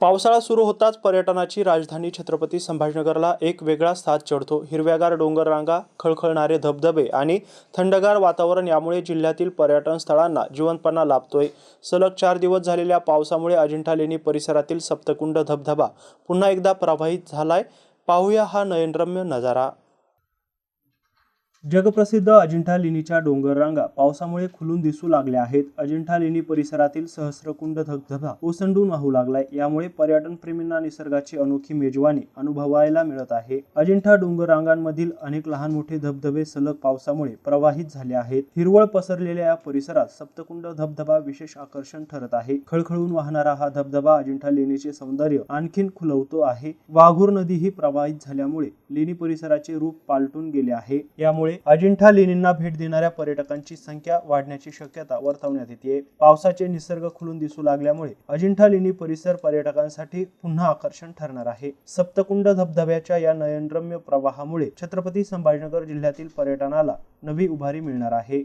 पावसाळा सुरू होताच पर्यटनाची राजधानी छत्रपती संभाजीनगरला एक वेगळा साथ चढतो. हिरव्यागार डोंगररांगा खळखळणारे धबधबे आणि थंडगार वातावरण यामुळे जिल्ह्यातील पर्यटन स्थळांना जिवंतपणा लाभतोय. सलग चार दिवस झालेल्या पावसामुळे अजिंठा लेणी परिसरातील सप्तकुंड धबधबा पुन्हा एकदा प्रवाहित झालाय. पाहूया हा नयनरम्य नजारा. जगप्रसिद्ध अजिंठा लेणीच्या डोंगर रांगा पावसामुळे खुलून दिसू लागल्या आहेत. अजिंठा लेणी परिसरातील सहस्रकुंड धबधबा ओसंडून वाहू लागलाय. यामुळे पर्यटन प्रेमींना निसर्गाची अनोखी मेजवानी अनुभवायला मिळत आहे. अजिंठा डोंगर रांगांमधील अनेक लहान मोठे धबधबे सलग पावसामुळे प्रवाहित झाले आहेत. हिरवळ पसरलेल्या या परिसरात सप्तकुंड धबधबा विशेष आकर्षण ठरत आहे. खळखळून वाहणारा हा धबधबा अजिंठा लेणीचे सौंदर्य आणखीन खुलवतो आहे. वाघूर नदी ही प्रवाहित झाल्यामुळे लेणी परिसराचे रूप पालटून गेले आहे. यामुळे अजिंठा लेणींना भेट देणाऱ्या पर्यटकांची संख्या वाढण्याची शक्यता वर्तवण्यात येते पावसाचे निसर्ग खुलून दिसू लागल्यामुळे अजिंठा लेणी परिसर पर्यटकांसाठी पुन्हा आकर्षण ठरणार आहे. सप्तकुंड धबधब्याच्या या नयनरम्य प्रवाहामुळे छत्रपती संभाजीनगर जिल्ह्यातील पर्यटनाला नवी उभारी मिळणार आहे.